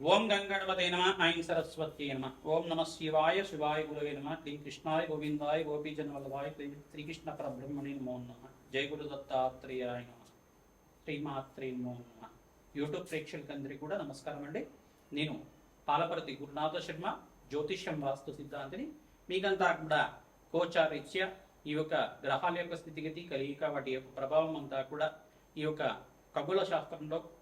ఓం గంగణపతే నమ ఐం సరస్వతి నమ. ఓం నమ శివాయ శివాయ గురవే నమ. క్లీం కృష్ణాయ గోవిందాయ గోపీజన వల్లభాయ శ్రీకృష్ణ పరబ్రహ్మణి నమో నమ. జయ గురు దత్తాత్రేయాయ నమ. శ్రీమాత్రి నమో నమ. యూట్యూబ్ ప్రేక్షకులందరికీ కూడా నమస్కారం అండి. నేను పాలపర్తి గురునాథ శర్మ జ్యోతిష్యం వాస్తు సిద్ధాంతిని మీకంతా కూడా గోచారీత్యా ఈ యొక్క గ్రహాల యొక్క స్థితిగతి కలియిక వాటి యొక్క ప్రభావం అంతా కూడా ఈ యొక్క ఖగోళ శాస్త్రంలో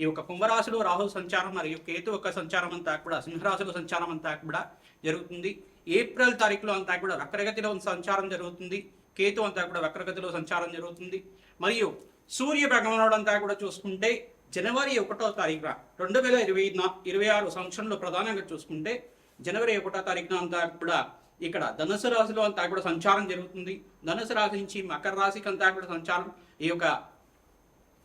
ఈ యొక్క కుంభరాశిలో రాహు సంచారం మరియు కేతు యొక్క సంచారం అంతా కూడా సింహరాశిలో సంచారం అంతా కూడా జరుగుతుంది. ఏప్రిల్ తారీఖులో అంతా కూడా వక్రగతిలో సంచారం జరుగుతుంది. కేతు అంతా కూడా వక్రగతిలో సంచారం జరుగుతుంది. మరియు సూర్య భగవానుడు అంతా కూడా చూసుకుంటే జనవరి ఒకటో తారీఖున రెండు వేల ఇరవై ఇరవై ఆరు సంవత్సరంలో ప్రధానంగా చూసుకుంటే జనవరి ఒకటో తారీఖున అంతా కూడా ఇక్కడ ధనుసు రాశిలో అంతా కూడా సంచారం జరుగుతుంది. ధనుసు రాశి నుంచి మకర రాశికి అంతా కూడా సంచారం. ఈ యొక్క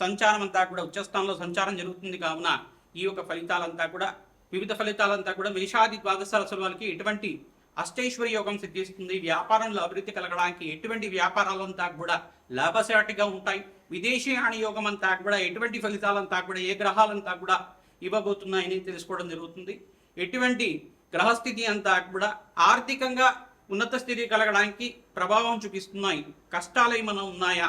సంచారం అంతా కూడా ఉచ్చస్థానంలో సంచారం జరుగుతుంది కావున ఈ యొక్క ఫలితాలంతా కూడా వివిధ ఫలితాలంతా కూడా మేషాది ద్వాదశ రాశుల వాళ్ళకి ఎటువంటి అష్టైశ్వర్య యోగం సిద్ధిస్తుంది. వ్యాపారంలో అభివృద్ధి కలగడానికి ఎటువంటి వ్యాపారాలంతా కూడా లాభసాటిగా ఉంటాయి. విదేశీ యోగం అంతా కూడా ఎటువంటి ఫలితాలంతా కూడా ఏ గ్రహాలంతా కూడా ఇవ్వబోతున్నాయని తెలుసుకోవడం జరుగుతుంది. ఎటువంటి గ్రహస్థితి అంతా కూడా ఆర్థికంగా ఉన్నత స్థితి కలగడానికి ప్రభావం చూపిస్తున్నాయి. కష్టాలు ఏమైనా ఉన్నాయా?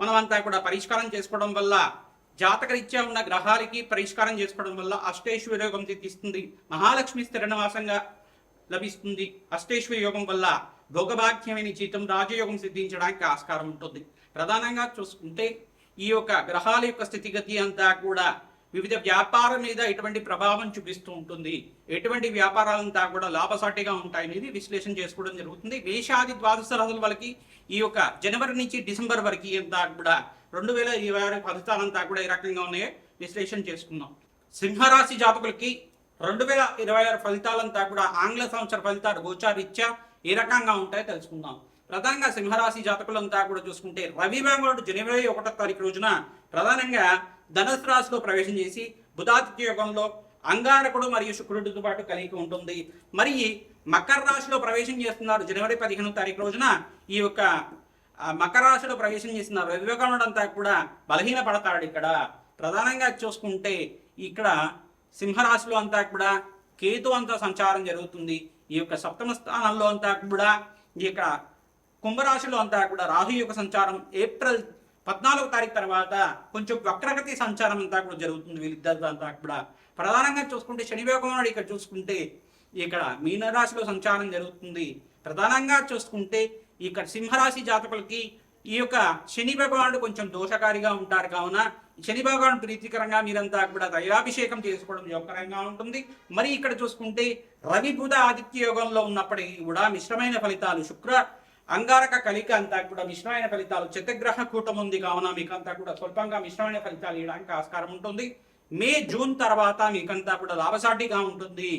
మనమంతా కూడా పరిష్కారం చేసుకోవడం వల్ల జాతకరీత్యా ఉన్న గ్రహాలకి పరిష్కారం చేసుకోవడం వల్ల అష్టేశ్వర యోగం సిద్ధిస్తుంది. మహాలక్ష్మి స్థిరణవాసంగా లభిస్తుంది. అష్టేశ్వర యోగం వల్ల భోగభాగ్యమైన జీతం రాజయోగం సిద్ధించడానికి ఆస్కారం ఉంటుంది. ప్రధానంగా చూసుకుంటే ఈ యొక్క గ్రహాల యొక్క స్థితిగతి అంతా కూడా వివిధ వ్యాపారం మీద ఎటువంటి ప్రభావం చూపిస్తూ ఉంటుంది. ఎటువంటి వ్యాపారాలంతా కూడా లాభసాటిగా ఉంటాయనేది విశ్లేషణ చేసుకోవడం జరుగుతుంది. మేషాది ద్వాదశ రాశుల వాళ్ళకి ఈ యొక్క జనవరి నుంచి డిసెంబర్ వరకు అంతా కూడా రెండు వేల ఇరవై ఆరు ఫలితాలంతా కూడా ఈ రకంగా ఉన్నాయో విశ్లేషణ చేసుకుందాం. సింహరాశి జాతకులకి రెండు వేల ఇరవై ఆరు ఫలితాలంతా కూడా ఆంగ్ల సంవత్సర ఫలితాలు గోచారీత్యా ఏ రకంగా ఉంటాయో తెలుసుకుందాం. ప్రధానంగా సింహరాశి జాతకులంతా కూడా చూసుకుంటే రవి భగవానుడు జనవరి ఒకటో తారీఖు రోజున ప్రధానంగా ధనుసు రాశిలో ప్రవేశం చేసి బుధాదిత్య యుగంలో అంగారకుడు మరియు శుక్రుడితో పాటు కలిగి ఉంటుంది. మరి మకర రాశిలో ప్రవేశం చేస్తున్నారు జనవరి పదిహేను తారీఖు రోజున ఈ యొక్క మకర రాశిలో ప్రవేశం చేస్తున్నారు రవి అంతా కూడా బలహీన పడతాడు ఇక్కడ. ప్రధానంగా చూసుకుంటే ఇక్కడ సింహరాశిలో అంతా కూడా కేతు అంతా సంచారం జరుగుతుంది. ఈ యొక్క సప్తమ స్థానంలో అంతా కూడా ఈ యొక్క కుంభరాశిలో అంతా కూడా రాహు యొక్క సంచారం ఏప్రిల్ పద్నాలుగు తారీఖు తర్వాత కొంచెం వక్రగతి సంచారం అంతా కూడా జరుగుతుంది వీళ్ళిద్దరు అంతా కూడా. ప్రధానంగా చూసుకుంటే శని భగవానుడు ఇక్కడ చూసుకుంటే ఇక్కడ మీనరాశిలో సంచారం జరుగుతుంది. ప్రధానంగా చూసుకుంటే ఇక్కడ సింహరాశి జాతకులకి ఈ యొక్క శని భగవానుడు కొంచెం దోషకారిగా ఉంటారు కావున శని భగవానుడు ప్రీతికరంగా మీరంతా కూడా తైలాభిషేకం చేసుకోవడం యోగకరంగా ఉంటుంది. మరి ఇక్కడ చూసుకుంటే రవి బుధ ఆదిత్య యోగంలో ఉన్నప్పటికీ కూడా మిశ్రమైన ఫలితాలు శుక్ర అంగారక కలిక అంతా కూడా మిశ్రమైన ఫలితాలు చిత్తగ్రహ కూటం ఉంది కావున మీకంతా కూడా స్వల్పంగా మిశ్రమైన ఫలితాలు ఇవ్వడానికి ఆస్కారం ఉంటుంది. మే జూన్ తర్వాత మీకంతా కూడా లాభసాటిగా ఉంటుంది.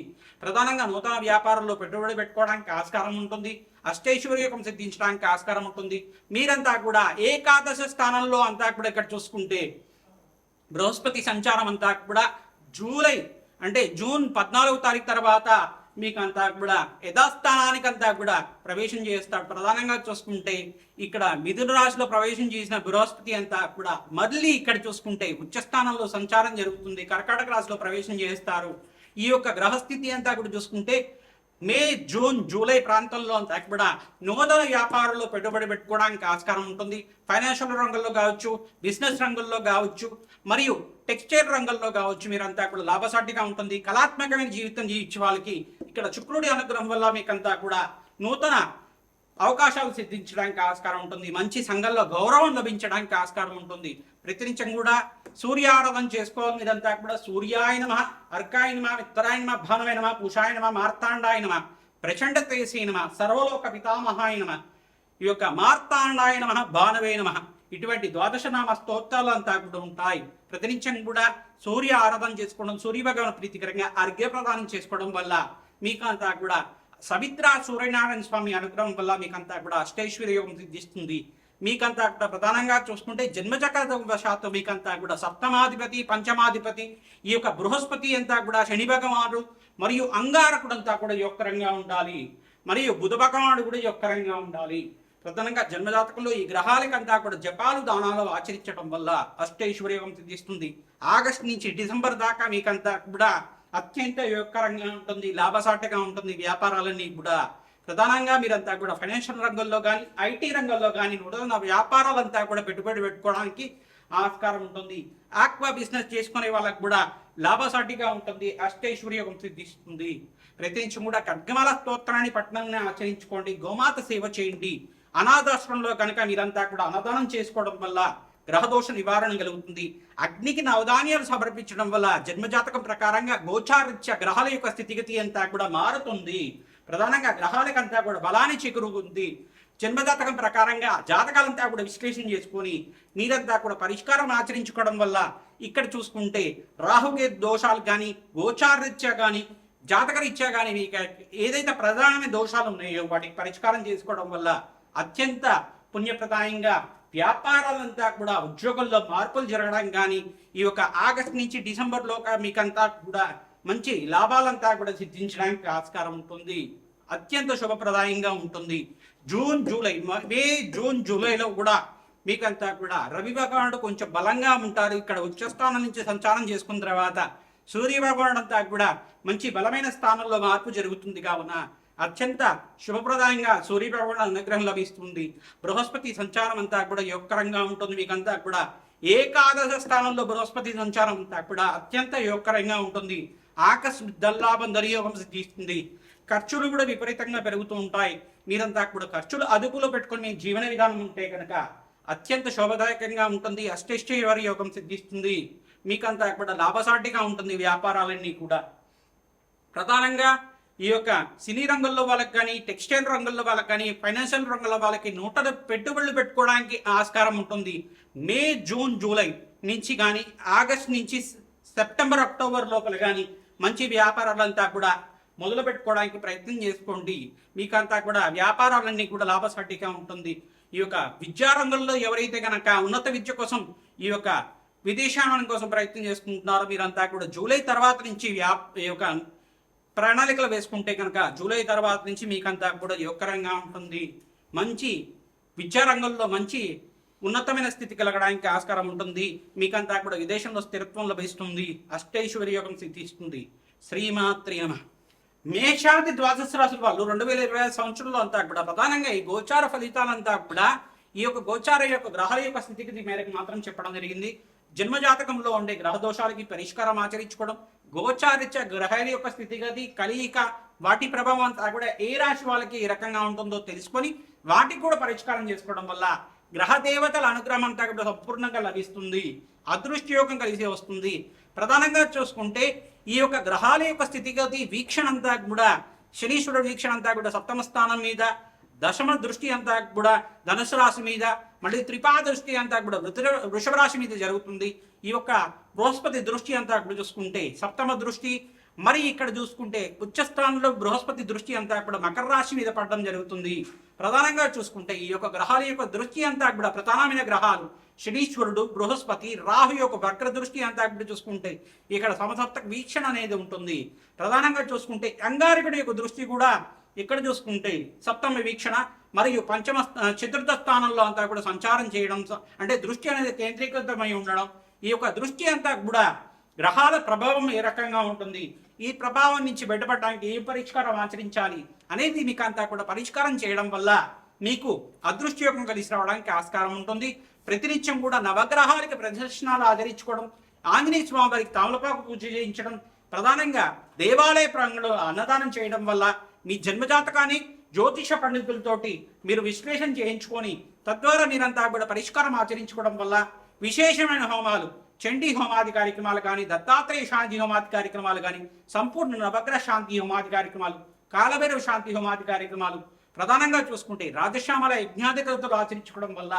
ప్రధానంగా నూతన వ్యాపారంలో పెట్టుబడి పెట్టుకోవడానికి ఆస్కారం ఉంటుంది. అష్టైశ్వర్యకం సిద్ధించడానికి ఆస్కారం ఉంటుంది. మీరంతా కూడా ఏకాదశ స్థానంలో అంతా కూడా ఇక్కడ చూసుకుంటే బృహస్పతి సంచారం అంతా కూడా జూలై అంటే జూన్ పద్నాలుగు తారీఖు తర్వాత మీకు అంతా కూడా యథాస్థానానికి అంతా కూడా ప్రవేశం చేస్తాడు. ప్రధానంగా చూసుకుంటే ఇక్కడ మిథున రాశిలో ప్రవేశం చేసిన బృహస్పతి అంతా కూడా మళ్ళీ ఇక్కడ చూసుకుంటే ఉచ్చస్థానంలో సంచారం జరుగుతుంది. కర్కాటక రాశిలో ప్రవేశం చేస్తారు. ఈ యొక్క గ్రహస్థితి అంతా కూడా చూసుకుంటే మే జూన్ జూలై ప్రాంతంలో అంతా కూడా నూతన వ్యాపారంలో పెట్టుబడి పెట్టుకోవడానికి ఆస్కారం ఉంటుంది. ఫైనాన్షియల్ రంగంలో కావచ్చు బిజినెస్ రంగంలో కావచ్చు మరియు టెక్స్టైల్ రంగంలో కావచ్చు మీరంతా కూడా లాభసాటిగా ఉంటుంది. కళాత్మకమైన జీవితం జీవించే వాళ్ళకి ఇక్కడ శుక్రుడి అనుగ్రహం వల్ల మీకంతా కూడా నూతన అవకాశాలు సిద్ధించడానికి ఆస్కారం ఉంటుంది. మంచి సంఘంలో గౌరవం లభించడానికి ఆస్కారం ఉంటుంది. ప్రతినిత్యం కూడా సూర్య ఆరాధన చేసుకోవాలి. ఇదంతా కూడా సూర్యాయనమ అర్కాయనమ విత్తరాయనమ నమ పూషాయనమ మార్తాండాయనమ భానవే నమ మార్తాండాయ నమ ప్రచండ తేసీ నమ సర్వలోక పితామహాయ నమ ఈ యొక్క మార్తాండాయనమ నమ ఇటువంటి ద్వాదశ నామ స్తోత్రాలు అంతా కూడా ఉంటాయి. ప్రతినిత్యం కూడా సూర్య ఆరాధన చేసుకోవడం సూర్యభగవాన్ ప్రీతికరంగా అర్ఘ్య ప్రదానం చేసుకోవడం వల్ల మీకు అంతా కూడా సవిత్ర సూర్యనారాయణ స్వామి అనుగ్రహం వల్ల మీకంతా కూడా యోగం సిద్ధిస్తుంది. మీకంతా కూడా ప్రధానంగా చూసుకుంటే జన్మచక్రవశాత్తు మీకంతా కూడా సప్తమాధిపతి పంచమాధిపతి ఈ యొక్క బృహస్పతి అంతా కూడా శని భగవానుడు మరియు అంగారకుడు అంతా కూడా యొక్కరంగా ఉండాలి. మరియు బుధ భగవానుడు కూడా యొక్కరంగా ఉండాలి. ప్రధానంగా జన్మజాతకంలో ఈ గ్రహాలకంతా కూడా జపాలు దానాలు ఆచరించడం వల్ల అష్టైశ్వర్యం సిద్ధిస్తుంది. ఆగస్ట్ నుంచి డిసెంబర్ దాకా మీకంతా కూడా అత్యంత యోగకరంగా ఉంటుంది లాభసాటిగా ఉంటుంది వ్యాపారాలన్నీ కూడా. ప్రధానంగా మీరంతా కూడా ఫైనాన్షియల్ రంగంలో కానీ ఐటీ రంగంలో కానీ నూతన వ్యాపారాలంతా కూడా పెట్టుబడి పెట్టుకోవడానికి ఆస్కారం ఉంటుంది. ఆక్వా బిజినెస్ చేసుకునే వాళ్ళకు కూడా లాభసాటిగా ఉంటుంది అష్టైశ్వర్యం సిద్ధిస్తుంది. ప్రత్యేకించి కూడా ఖడ్గమాల స్తోత్రాన్ని పట్టణాన్ని ఆచరించుకోండి గోమాత సేవ చేయండి. అనాథాశ్రమంలో కనుక మీరంతా కూడా అన్నదానం చేసుకోవడం వల్ల గ్రహదోష నివారణ కలుగుతుంది. అగ్నికి నవధాన్యాలు సమర్పించడం వల్ల జన్మజాతకం ప్రకారంగా గోచారిత్య గ్రహాల యొక్క స్థితిగతి అంతా కూడా మారుతుంది. ప్రధానంగా గ్రహాలకంతా కూడా బలాన్ని చేకూరుతుంది. జన్మజాతకం ప్రకారంగా జాతకాలంతా కూడా విశ్లేషణ చేసుకొని మీరంతా కూడా పరిష్కారం ఆచరించుకోవడం వల్ల ఇక్కడ చూసుకుంటే రాహుగే దోషాలు కానీ గోచారరీత్యా కానీ జాతకరీత్యా కానీ మీకు ఏదైతే ప్రధానమైన దోషాలు ఉన్నాయో వాటికి పరిష్కారం చేసుకోవడం వల్ల అత్యంత పుణ్యప్రదాయంగా వ్యాపారాలంతా కూడా ఉద్యోగంలో మార్పులు జరగడం కానీ ఈ యొక్క ఆగస్ట్ నుంచి డిసెంబర్లో మీకంతా కూడా మంచి లాభాలంతా కూడా సిద్ధించడానికి ఆస్కారం ఉంటుంది. అత్యంత శుభప్రదాయంగా ఉంటుంది. జూన్ జూలై మ- మే జూన్ జూలైలో కూడా మీకంతా కూడా రవి భగవానుడు కొంచెం బలంగా ఉంటారు. ఇక్కడ ఉచ్చస్థానం నుంచి సంచారం చేసుకున్న తర్వాత సూర్య భగవానుడు అంతా కూడా మంచి బలమైన స్థానంలో మార్పు జరుగుతుంది కావున అత్యంత శుభప్రదాయంగా సూర్య అనుగ్రహం లభిస్తుంది. బృహస్పతి సంచారం అంతా కూడా యోగకరంగా ఉంటుంది. మీకంతా కూడా ఏకాదశ స్థానంలో బృహస్పతి సంచారం అంతా కూడా అత్యంత యోగకరంగా ఉంటుంది. ఆకస్మిక దల్లాభం దర్యోగం సిద్ధిస్తుంది. ఖర్చులు కూడా విపరీతంగా పెరుగుతూ ఉంటాయి. మీరంతా కూడా ఖర్చులు అదుపులో పెట్టుకుని మీ జీవన విధానం ఉంటే కనుక అత్యంత శోభదాయకంగా ఉంటుంది. అష్టైశ్వర్య యోగం సిద్ధిస్తుంది. మీకంతా కూడా లాభసాటిగా ఉంటుంది వ్యాపారాలన్నీ కూడా. ప్రధానంగా ఈ యొక్క సినీ రంగంలో వాళ్ళకి కానీ టెక్స్టైల్ రంగంలో వాళ్ళకి కానీ ఫైనాన్షియల్ రంగంలో వాళ్ళకి నూట పెట్టుబడులు పెట్టుకోవడానికి ఆస్కారం ఉంటుంది. మే జూన్ జూలై నుంచి కానీ ఆగస్ట్ నుంచి సెప్టెంబర్ అక్టోబర్ లోపల కానీ మంచి వ్యాపారాలంతా కూడా మొదలు పెట్టుకోవడానికి ప్రయత్నం చేసుకోండి. మీకంతా కూడా వ్యాపారాలన్నీ కూడా లాభసాటిగా ఉంటుంది. ఈ యొక్క విద్యారంగంలో ఎవరైతే కనుక ఉన్నత విద్య కోసం ఈ యొక్క విదేశాంగం కోసం ప్రయత్నం చేసుకుంటున్నారో మీరంతా కూడా జూలై తర్వాత నుంచి వ్యా ఈ యొక్క ప్రణాళికలు వేసుకుంటే కనుక జూలై తర్వాత నుంచి మీకంతా కూడా యోగకరంగా ఉంటుంది. మంచి విద్యారంగంలో మంచి ఉన్నతమైన స్థితి కలగడానికి ఆస్కారం ఉంటుంది. మీకంతా కూడా విదేశంలో స్థిరత్వం లభిస్తుంది. అష్టైశ్వర్యోగం సిద్ధిస్తుంది. శ్రీమాత్రి నమ. మేషాది ద్వాదశ రాశుల వాళ్ళు రెండు వేల ఇరవై ఐదు సంవత్సరంలో అంతా కూడా ప్రధానంగా ఈ గోచార ఫలితాలంతా కూడా ఈ యొక్క గోచార యొక్క గ్రహాల యొక్క స్థితిగతి మేరకు మాత్రం చెప్పడం జరిగింది. జన్మజాతకంలో ఉండే గ్రహ దోషాలకి పరిష్కారం ఆచరించుకోవడం గోచారిత్య గ్రహాల యొక్క స్థితిగతి కలియిక వాటి ప్రభావం అంతా కూడా ఏ రాశి వాళ్ళకి ఏ రకంగా ఉంటుందో తెలుసుకొని వాటికి కూడా పరిష్కారం చేసుకోవడం వల్ల గ్రహ దేవతల అనుగ్రహం అంతా కూడా సంపూర్ణంగా లభిస్తుంది. అదృష్ట యోగం కలిసి వస్తుంది. ప్రధానంగా చూసుకుంటే ఈ యొక్క గ్రహాల యొక్క స్థితిగతి వీక్షణ అంతా కూడా శనీశ్వరుడు వీక్షణ అంతా కూడా సప్తమ స్థానం మీద దశమ దృష్టి అంతా కూడా ధనుసు రాశి మీద మళ్ళీ త్రిపా దృష్టి అంతా కూడా వృత వృషభ రాశి మీద జరుగుతుంది. ఈ యొక్క బృహస్పతి దృష్టి అంతా కూడా చూసుకుంటే సప్తమ దృష్టి మరి ఇక్కడ చూసుకుంటే ఉచ్చస్థానంలో బృహస్పతి దృష్టి అంతా కూడా మకర రాశి మీద పడడం జరుగుతుంది. ప్రధానంగా చూసుకుంటే ఈ యొక్క గ్రహాల యొక్క దృష్టి అంతా కూడా ప్రధానమైన గ్రహాలు శనీశ్వరుడు బృహస్పతి రాహు యొక్క వక్ర దృష్టి అంతా కూడా చూసుకుంటే ఇక్కడ సమసప్త వీక్షణ అనేది ఉంటుంది. ప్రధానంగా చూసుకుంటే అంగారకుడి యొక్క దృష్టి కూడా ఇక్కడ చూసుకుంటే సప్తమ వీక్షణ మరియు పంచమ చతుర్థ స్థానంలో అంతా కూడా సంచారం చేయడం అంటే దృష్టి అనేది కేంద్రీకృతమై ఉండడం. ఈ యొక్క దృష్టి అంతా కూడా గ్రహాల ప్రభావం ఏ రకంగా ఉంటుంది ఈ ప్రభావం నుంచి బయటపడడానికి ఏ పరిష్కారం ఆచరించాలి అనేది మీకు అంతా కూడా పరిష్కారం చేయడం వల్ల మీకు అదృష్టయోగం కలిసి రావడానికి ఆస్కారం ఉంటుంది. ప్రతినిత్యం కూడా నవగ్రహాలకి ప్రదర్శనాలు ఆచరించుకోవడం ఆంజనేయ స్వామి వారికి తామలపాకు పూజ చేయించడం ప్రధానంగా దేవాలయ ప్రాంగణంలో అన్నదానం చేయడం వల్ల మీ జన్మజాతకాన్ని జ్యోతిష పండితులతోటి మీరు విశ్లేషణ చేయించుకొని తద్వారా మీరంతా కూడా పరిష్కారం ఆచరించుకోవడం వల్ల విశేషమైన హోమాలు చండీ హోమాది కార్యక్రమాలు కానీ దత్తాత్రేయ శాంతి హోమాది కార్యక్రమాలు కానీ సంపూర్ణ నవగ్రహ శాంతి హోమాది కార్యక్రమాలు కాలభైరవ శాంతి హోమాది కార్యక్రమాలు ప్రధానంగా చూసుకుంటే రాజశ్యామల యజ్ఞాధికృతులు ఆచరించుకోవడం వల్ల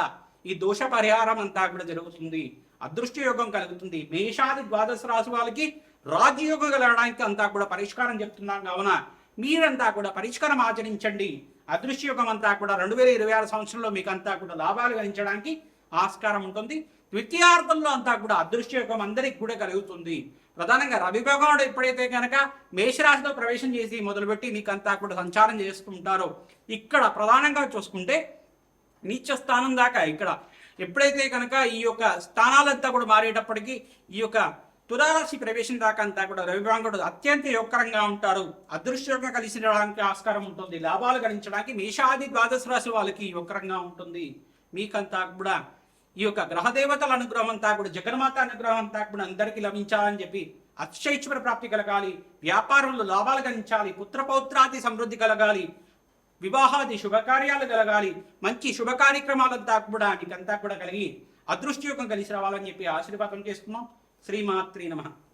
ఈ దోష పరిహారం అంతా కూడా జరుగుతుంది. అదృష్ట యోగం కలుగుతుంది. మేషాది ద్వాదశ రాశి వాళ్ళకి రాజయోగం కలగడానికి అంతా కూడా పరిష్కారం చెప్తున్నాం కావున మీరంతా కూడా పరిష్కారం ఆచరించండి. అదృశ్యయుగం అంతా కూడా రెండు వేల ఇరవై ఆరు సంవత్సరంలో మీకు అంతా కూడా లాభాలు గణించడానికి ఆస్కారం ఉంటుంది. ద్వితీయార్థంలో అంతా కూడా అదృశ్యయుగం అందరికి కూడా కలుగుతుంది. ప్రధానంగా రవి భగవానుడు ఎప్పుడైతే కనుక మేషరాశిలో ప్రవేశం చేసి మొదలుపెట్టి మీకు అంతా కూడా సంచారం చేసుకుంటారో ఇక్కడ ప్రధానంగా చూసుకుంటే నీచ స్థానం దాకా ఇక్కడ ఎప్పుడైతే కనుక ఈ యొక్క స్థానాలంతా కూడా మారేటప్పటికీ ఈ యొక్క తులారాశి ప్రవేశం దాకా అంతా కూడా రవిభాంగుడు అత్యంత యోగకరంగా ఉంటారు. అదృష్టంగా కలిసి రావడానికి ఆస్కారం ఉంటుంది. లాభాలు గణించడానికి మేషాది ద్వాదశ రాశి వాళ్ళకి యోగకరంగా ఉంటుంది. మీకంతా కూడా ఈ యొక్క గ్రహదేవతల అనుగ్రహం అంతా కూడా జగన్మాత అనుగ్రహం అంతా కూడా అందరికీ లభించాలని చెప్పి అక్షైశ్వర ప్రాప్తి కలగాలి. వ్యాపారంలో లాభాలు గణించాలి. పుత్రపౌత్రాది సమృద్ధి కలగాలి. వివాహాది శుభకార్యాలు కలగాలి. మంచి శుభ కార్యక్రమాలంతా కూడా నీకంతా కూడా కలిగి అదృష్టయోగం కలిసి రావాలని చెప్పి ఆశీర్వాదం చేస్తున్నాం శ్రీమాత్రి నమః.